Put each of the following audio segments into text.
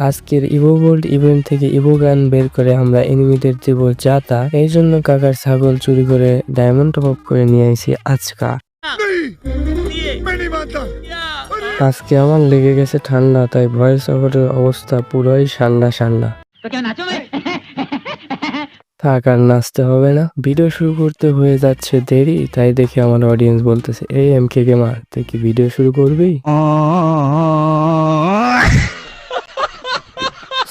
আজকের Ivo bold event থেকে Ivo gun বের করে আমরা এনিমিদের দেব যা তা। এই জন্য কাকার ছাগল চুরি করে ডায়মন্ড টপ আপ করে নিয়ে আসি আজকা। আজকে আমার লেগে গেছে ঠান্ডা, তাই ভয়েস ওভারের অবস্থা পুরোই ঠান্ডা ঠান্ডা। থাক, আর নাচতে হবে না। ভিডিও শুরু করতে হয়ে যাচ্ছে দেরি, তাই দেখে আমার অডিয়েন্স বলতেছে, এই এম কে কে মার তুই কি ভিডিও শুরু করবি?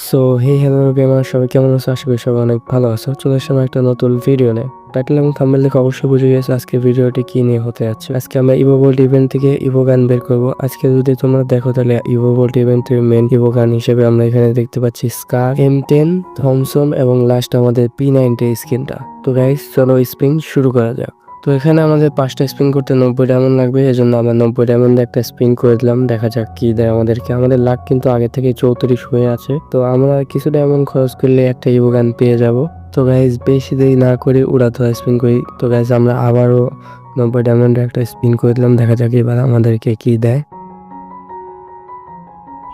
সো হে হ্যালো গেমার সবাই কেমন আছো? আশা করি সবাই অনেক ভালো আছো। চলে আসলাম একটা নতুন ভিডিও নিয়ে। টাইটেল এবং থাম্বনেল দেখে অবশ্যই বুঝে গেছে আজকে ভিডিওটি কি নিয়ে হতে যাচ্ছে। আজকে আমরা ইভো বোল্ট ইভেন্ট থেকে ইভো গান বের করব। আজকে যদি তোমরা দেখো তাহলে ইভো বোল্ট ইভেন্টের মেন ইভো গান হিসেবে আমরা এখানে দেখতে পাচ্ছি স্কার এম টেন থমসন এবং লাস্ট আমাদের পি নাইনটি স্কিনটা তো গাইস চলো স্পিন শুরু করা যাক। তো এখানে আমাদের পাঁচটা স্পিন করতে নব্বই ডায়মন্ড লাগবে এই জন্য আমরা নব্বই ডায়মন্ড একটা স্পিন করে দিলাম। দেখা যাক কি দেয় আমাদেরকে। আমাদের লাখ কিন্তু আগে থেকে চৌত্রিশ হয়ে আছে। তো আমরা কিছু ডায়মন্ড খরচ করলে একটা ইভোগান পেয়ে যাব। তো গাইজ বেশি দেরি না করে উড়াতে স্পিন করি। তো গাইজ আমরা আবারও নব্বই ডায়মন্ডের একটা স্পিন করে দিলাম। দেখা যাক এবার আমাদেরকে কি দেয়।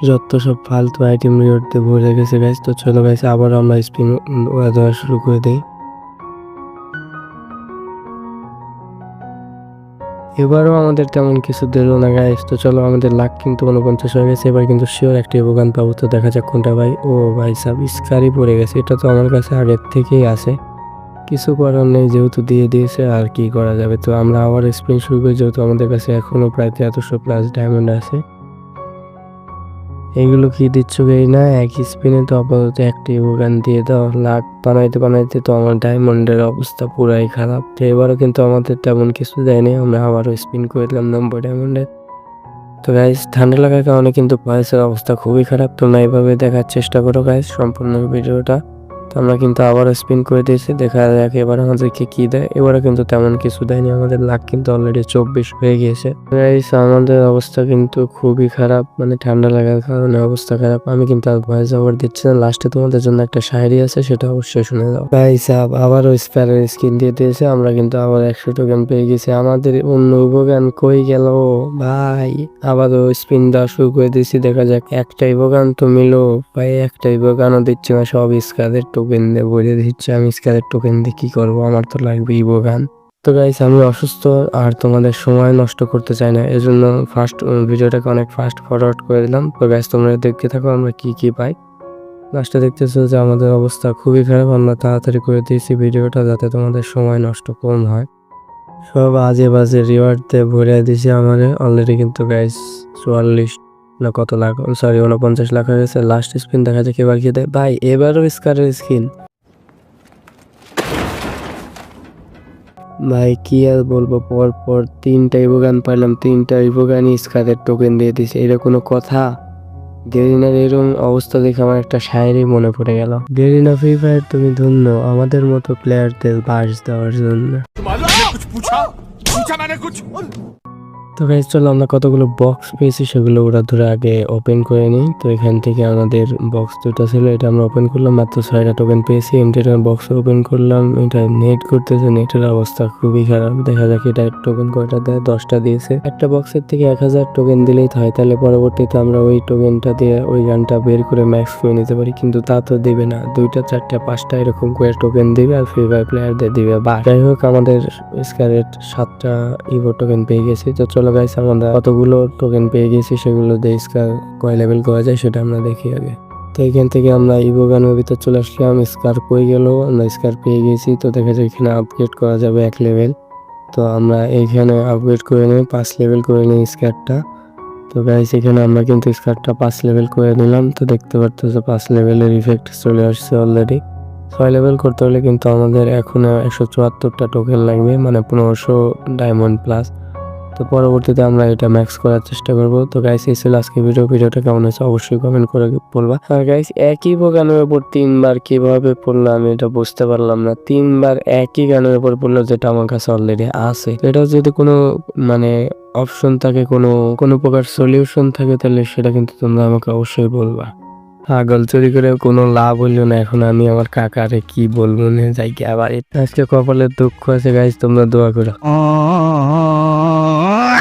যত সব ফালতু আইটেম রিওয়ার্ডতে ভরে গেছে গাইজ তো চলো গাইজ আবার আমরা স্পিন উড়া দেওয়া শুরু করে দিই। এবারও আমাদের তেমন কিছু দিল না গাইস তো চলো, আমাদের লাখ কিন্তু উনপঞ্চাশ হয়ে গেছে। এবার কিন্তু শিওর একটি অবগান পাবো। তো দেখা যাক কোনটা ভাই ও ভাই সাব, স্কারই পড়ে গেছে। এটা তো আমার কাছে আগের থেকেই আছে। কিছু করার নেই, যেহেতু দিয়ে দিয়েছে, আর কি করা যাবে? তো আমরা আবার স্প্রিং শুরু করি, যেহেতু আমাদের কাছে এখনও প্রায় তেরোশো প্লাস ডায়মন্ড আছে। এগুলো কি দিচ্ছ কি না? এক স্পিনে তো আপাতত একটি ওখান দিয়ে দাও। লাট, বানাইতে বানাইতে তো আমার ডায়মন্ডের অবস্থা পুরাই খারাপ। তো এবারও কিন্তু আমাদের তেমন কিছু দেয়নি। আমরা আবারও স্পিন করে দিলাম নম্বর ডায়মন্ডের। তো গাইজ ঠান্ডা লাগার কারণে কিন্তু ভয়েসের অবস্থা খুবই খারাপ। তোমরা এইভাবে দেখার চেষ্টা করো গাইজ সম্পূর্ণ ভিডিওটা। তো আমরা কিন্তু আবারও স্পিন করে দিয়েছি। দেখা যাক এবার আমাদেরকে কি দেয়। এবারে কিন্তু তেমন কিছু দেয়নি। আমাদের লাখ কিন্তু অলরেডি চব্বিশ হয়ে গিয়েছে। আমাদের অবস্থা কিন্তু খুবই খারাপ। মানে ঠান্ডা লাগার কারণে অবস্থা খারাপ। আমি কিন্তু আর ভয়েস ওভার দিচ্ছি না। লাস্টে তোমাদের জন্য একটা শায়রি আছে, সেটা অবশ্যই শুনে দাও ভাই সাহেব আবারও স্প্যারের স্কিন দিয়ে দিয়েছে। আমরা কিন্তু আবার একশো টোকেন পেয়ে গেছি। আমাদের অন্য উপগান কই গেল? ভাই, আবারও স্পিন দেওয়া শুরু করে দিয়েছি। দেখা যাক একটা ইভোগান তো মিলো। ভাই একটা ইভোগানও দিচ্ছে না। সব স্কারের টোকেন দিয়ে বলে দিচ্ছে, আমি স্কারের টোকেন দিয়ে কি করব? আমার তো লাগবে ইভোগান তো গাইস আমি অসুস্থ আর তোমাদের সময় নষ্ট করতে চাই না, এজন্য ফার্স্ট ভিডিওটাকে অনেক ফাস্ট ফরওয়ার্ড করে দিলাম। তো গাইস তোমরা দেখতে থাকো, আমরা কি কি পাই। লাস্টে দেখতেছো যে আমাদের অবস্থা খুবই খারাপ, আমরা তাড়াতাড়ি করে দিয়েছি ভিডিওটা যাতে তোমাদের সময় নষ্ট কম হয়। সব আজে বাজে রিওয়ার্ড দিয়ে ভরে দিয়েছি আমাদের। অলরেডি কিন্তু গাইস চুয়াল্লিশ না কত লাখ? সরি উনপঞ্চাশ লাখ হয়ে গেছে। লাস্ট স্পিন দেখা যাক এবার কি দেয়। ভাই, এবারও স্কারের স্কিন ভাই, কি আর বলব? পর পর তিনটা ইভোগান পাইলাম, তিনটা ইভোগানই স্কারের টোকেন দিয়ে দিছে। এটা কোনো কথা? গেরিনার এরকম অবস্থা দেখে আমার একটা শায়েরই মনে পড়ে গেল। গেরিনা ফ্রি ফায়ার তুমি ধন্য। আমাদের মতো প্লেয়ারদের বাস দেওয়ার জন্য। তো গাইজ চলো আমরা কতগুলো বক্স পেয়েছি সেগুলো ওরা ধরে আগে ওপেন করে নিই। তো এখান থেকে আমাদের বক্স দুটো ছিল, এটা আমরা ওপেন করলাম, মাত্র ছয়টা টোকেন পেয়েছি। এমটিটার বক্স ওপেন করলাম, এটা নেট করতেছে নেটের অবস্থা খুবই খারাপ। দেখা যাক এটা টোকেন কয়টা দেয়, দশটা দিয়েছে। একটা বক্সের থেকে এক হাজার টোকেন দিলেই তো হয়, তাহলে পরবর্তীতে আমরা ওই টোকেনটা দিয়ে ওই গানটা বের করে ম্যাক্স করে নিতে পারি, কিন্তু তা তো দেবে না। দুইটা, চারটা, পাঁচটা এরকম করে টোকেন দিবে আর ফ্রি ফায়ার প্লেয়ারদের দিবে। বা যাই হোক, আমাদের স্কারের সাতটা ইভো টোকেন পেয়ে গেছে। তো চলো গাইস আমরা কতগুলো টোকেন পেয়ে গেছি সেগুলো দিয়ে স্কার কয় লেভেল করা যায়, সেটা আমরা দেখি আগে। তো এখান থেকে আমরা ইভো গানের ভিতর চলে আসলাম স্কার কই গেল? আমরা স্কার পেয়ে গেছি, তো দেখা যায় এখানে আপগ্রেড করা যাবে এক লেভেল তো আমরা এইখানে আপগ্রেড করে নিই, পাঁচ লেভেল করে নিই স্কারটা তো গাইস এখানে আমরা কিন্তু স্কারটা পাঁচ লেভেল করে নিলাম, তো দেখতে পারতেছো পাঁচ লেভেলের ইফেক্ট চলে আসছে অলরেডি ছয় লেভেল করতে হলে কিন্তু আমাদের এখন একশো চুয়াত্তরটা টোকেন লাগবে মানে পনেরোশো ডায়মন্ড প্লাস তো পরবর্তীতে আমরা এটা ম্যাক্স করার চেষ্টা করব। তো গাইস এই ছিল আজকে ভিডিও ভিডিওটা কেমন হয়েছে অবশ্যই কমেন্ট করে বলবা। আর গাইস একই গানের উপর তিনবার কীভাবে পড়ল আমি এটা বুঝতে পারলাম না। তিনবার একই গানের উপর পড়ল যেটা আমার কাছে অলরেডি আছে। এটা যদি কোনো মানে অপশন থাকে, কোনো কোনো প্রকার সলিউশন থাকে, তাহলে সেটা কিন্তু তোমরা আমাকে অবশ্যই বলবা। পাগল চুরি করে কোনো লাভ হইল না, এখন আমি আমার কাকারে কি বলব না যাই কি আবার। আজকে কপালের দুঃখ আছে গাইজ তোমরা দোয়া করো।